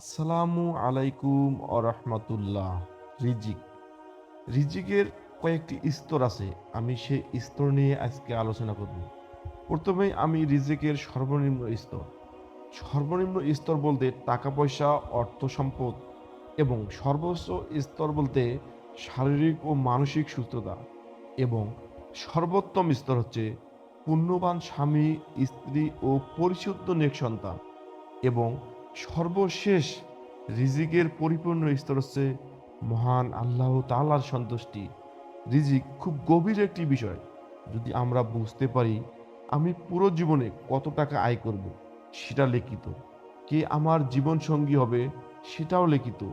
আসসালামু আলাইকুম আরহামতুল্লাহ রিজিক। রিজিকের কয়েকটি স্তর আছে, আমি সেই স্তর নিয়ে আজকে আলোচনা করব। প্রথমেই আমি রিজিকের সর্বনিম্ন স্তর। সর্বনিম্ন স্তর বলতে টাকা পয়সা, অর্থ সম্পদ এবং সর্বোচ্চ স্তর বলতে শারীরিক ও মানসিক সুস্থতা এবং সর্বোত্তম স্তর হচ্ছে পুণ্যবান স্বামী, স্ত্রী ও পরিশুদ্ধ নেক সন্তান এবং সর্বশেষ রিজিকের পরিপূর্ণ স্তর হচ্ছে মহান আল্লাহ তালার সন্তুষ্টি। রিজিক খুব গভীর একটি বিষয়। যদি আমরা বুঝতে পারি আমি পুরো জীবনে কত টাকা আয় করব, সেটা লিখিত। কে আমার জীবন সঙ্গী হবে, সেটাও লিখিত।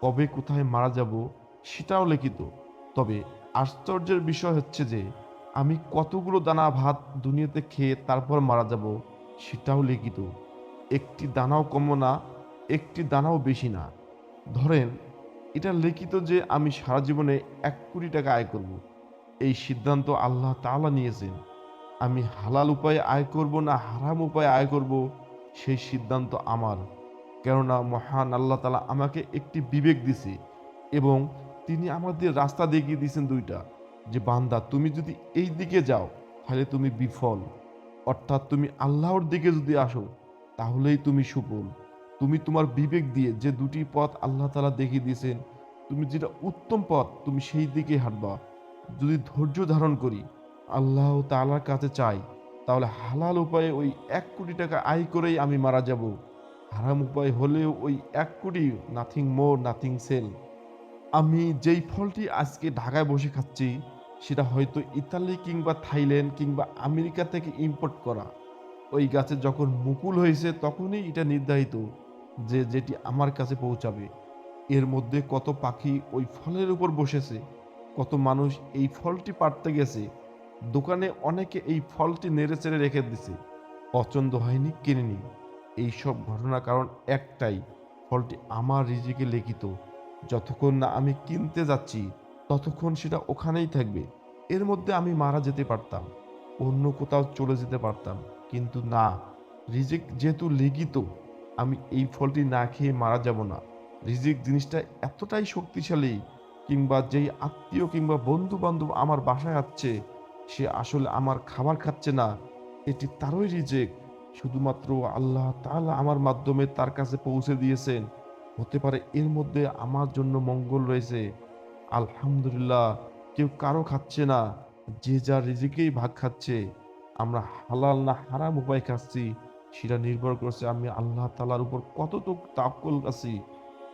কবে কোথায় মারা যাব, সেটাও লিখিত। তবে আশ্চর্যের বিষয় হচ্ছে যে, আমি কতগুলো দানা ভাত দুনিয়াতে খেয়ে তারপর মারা যাব, সেটাও লিখিত। একটি দানাও কম না, একটি দানাও বেশি না। ধরেন, এটা লিখিত যে আমি সারা জীবনে এক কোটি টাকা আয় করব। এই সিদ্ধান্ত আল্লাহ তাআলা নিয়েছেন। আমি হালাল উপায়ে আয় করব না হারাম উপায়ে আয় করব, সেই সিদ্ধান্ত আমার। কেননা মহান আল্লাহ তালা আমাকে একটি বিবেক দিছে এবং তিনি আমাদের রাস্তা দেখিয়ে দিয়েছেন দুইটা, যে বান্দা, তুমি যদি এই দিকে যাও, তাহলে তুমি বিফল। অর্থাৎ তুমি আল্লাহর দিকে যদি আসো তাহলেই তুমি সুফল। তুমি তোমার বিবেক দিয়ে যে দুটি পথ আল্লাহ তালা দেখিয়ে দিয়েছেন, তুমি যেটা উত্তম পথ, তুমি সেই দিকে হাঁটবা। যদি ধৈর্য ধারণ করি, আল্লাহ তালার কাছে চাই, তাহলে হালাল উপায়ে ওই এক কোটি টাকা আয় করেই আমি মারা যাব। হারাম উপায় হলেও ওই এক কোটি নাথিং মোর নাথিং সেল আমি যেই ফলটি আজকে ঢাকায় বসে খাচ্ছি, সেটা হয়তো ইতালি কিংবা থাইল্যান্ড কিংবা আমেরিকা থেকে ইম্পোর্ট করা। ওই গাছে যখন মুকুল হয়েছে, তখনই এটা নির্ধারিত যে যেটি আমার কাছে পৌঁছাবে। এর মধ্যে কত পাখি ওই ফলের উপর বসেছে, কত মানুষ এই ফলটি পাড়তে গেছে, দোকানে অনেকে এই ফলটি নেড়ে চেড়ে রেখে দিছে। পছন্দ হয়নি, কিনেনি। এইসব ঘটনার কারণ একটাই, ফলটি আমার রিজিকে লিখিত। যতক্ষণ না আমি কিনতে যাচ্ছি, ততক্ষণ সেটা ওখানেই থাকবে। এর মধ্যে আমি মারা যেতে পারতাম, অন্য কোথাও চলে যেতে পারতাম। কিন্তু না, রিজিক যেহেতু লিখিত, আমি এই ফলটি না খেয়ে মারা যাব না। রিজিক জিনিসটা এতটাই শক্তিশালী কিংবা যেই আত্মীয় কিংবা বন্ধু বান্ধব আমার বাসায় আসছে, সে আসলে আমার খাবার খাচ্ছে না, এটি তারই রিজেক। শুধুমাত্র আল্লাহ তাআলা আমার মাধ্যমে তার কাছে পৌঁছে দিয়েছেন, হতে পারে এর মধ্যে আমার জন্য মঙ্গল রয়েছে। আলহামদুলিল্লাহ, কেউ কারও খাচ্ছে না, যে যার রিজিকেই ভাগ খাচ্ছে। আমরা হালাল না হারাম উপায় খাচ্ছি সেটা নির্ভর করছে আমি আল্লাহ তালার উপর কতটুকু তাক্কল আছি,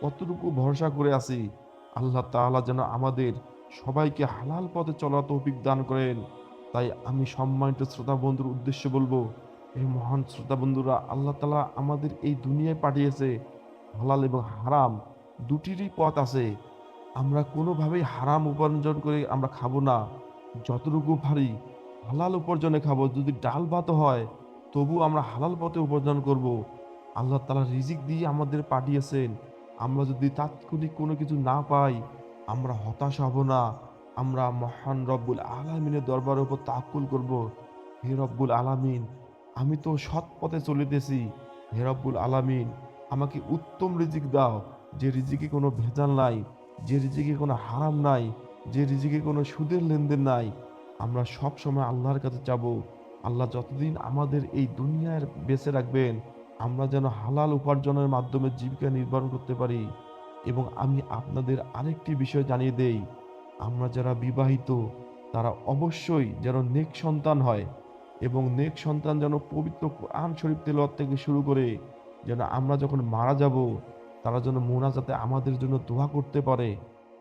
কতটুকু ভরসা করে আছি। আল্লাহ তালা যেন আমাদের সবাইকে হালাল পথে চলার তৌফিক দান করেন। তাই আমি সম্মানিত শ্রোতা বন্ধুর উদ্দেশ্যে বলব এই মহান শ্রোতা বন্ধুরা, আল্লাহ তালা আমাদের এই দুনিয়ায় পাঠিয়েছে। হালাল এবং হারাম দুটিরই পথ আছে। আমরা কোনোভাবেই হারাম উপার্জন করে আমরা খাব না। যতটুকু পারি হালাল উপার্জনে খাব, যদি ডাল ভাত হয়, তবু আমরা হালাল পথে উপার্জন করব। আল্লাহ তালা রিজিক দিয়ে আমাদের পাঠিয়েছেন। আমরা যদি তাৎক্ষণিক কোনো কিছু না পাই, আমরা হতাশ হব না। আমরা মহান রব্বুল আলামিনের দরবারের উপর তাকুল করব। হে রব্বুল আলামিন, আমি তো সৎ পথে চলিতেছি। হে রব্বুল আলামিন, আমাকে উত্তম রিজিক দাও। যে রিজিকে কোনো ভেজাল নাই, যে রিজিকে কোনো হারাম নাই, যে রিজিকে কোনো সুদের লেনদেন নাই আমরা সব সময় আল্লাহর কাছে যাব। আল্লাহ যতদিন আমাদের এই দুনিয়ার বেঁচে রাখবেন, আমরা যেন হালাল উপার্জনের মাধ্যমে জীবিকা নির্বাহ করতে পারি এবং আমি আপনাদের আরেকটি বিষয় জানিয়ে দেই, আমরা যারা বিবাহিত, তারা অবশ্যই যেন নেক সন্তান হয় এবং নেক সন্তান যেন পবিত্র কোরআন শরীফ তেলাওয়াত থেকে শুরু করে যেন আমরা যখন মারা যাব, তারা যেন মোনাজাতে আমাদের জন্য দোয়া করতে পারে।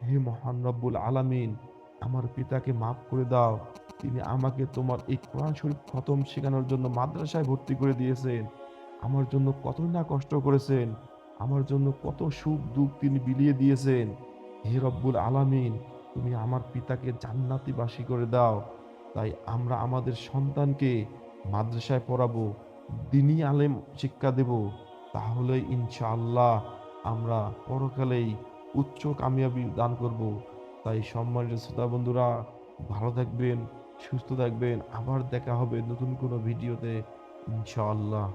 হে মহান রব্বুল আলামিন আমার পিতাকে মাফ করে দাও। তিনি আমাকে তোমার এই কোরআন শরীফ খতম শেখানোর জন্য মাদ্রাসায় ভর্তি করে দিয়েছেন। আমার জন্য কত না কষ্ট করেছেন। আমার জন্য কত সুখ দুঃখ তিনি বিলিয়ে দিয়েছেন। হে রব্বুল আলামিন, তুমি আমার পিতাকে জান্নাতিবাসী করে দাও। তাই আমরা আমাদের সন্তানকে মাদ্রাসায় পড়াবো দিনই আলেম শিক্ষা দেব। তাহলে ইনশাআল্লাহ আমরা পরকালেই উচ্চ কামিয়াবি দান করব। তাই সম্মানিত শ্রোতা বন্ধুরা, ভালো থাকবেন, সুস্থ থাকবেন। আবার দেখা হবে নতুন কোনো ভিডিওতে, ইনশাআল্লাহ।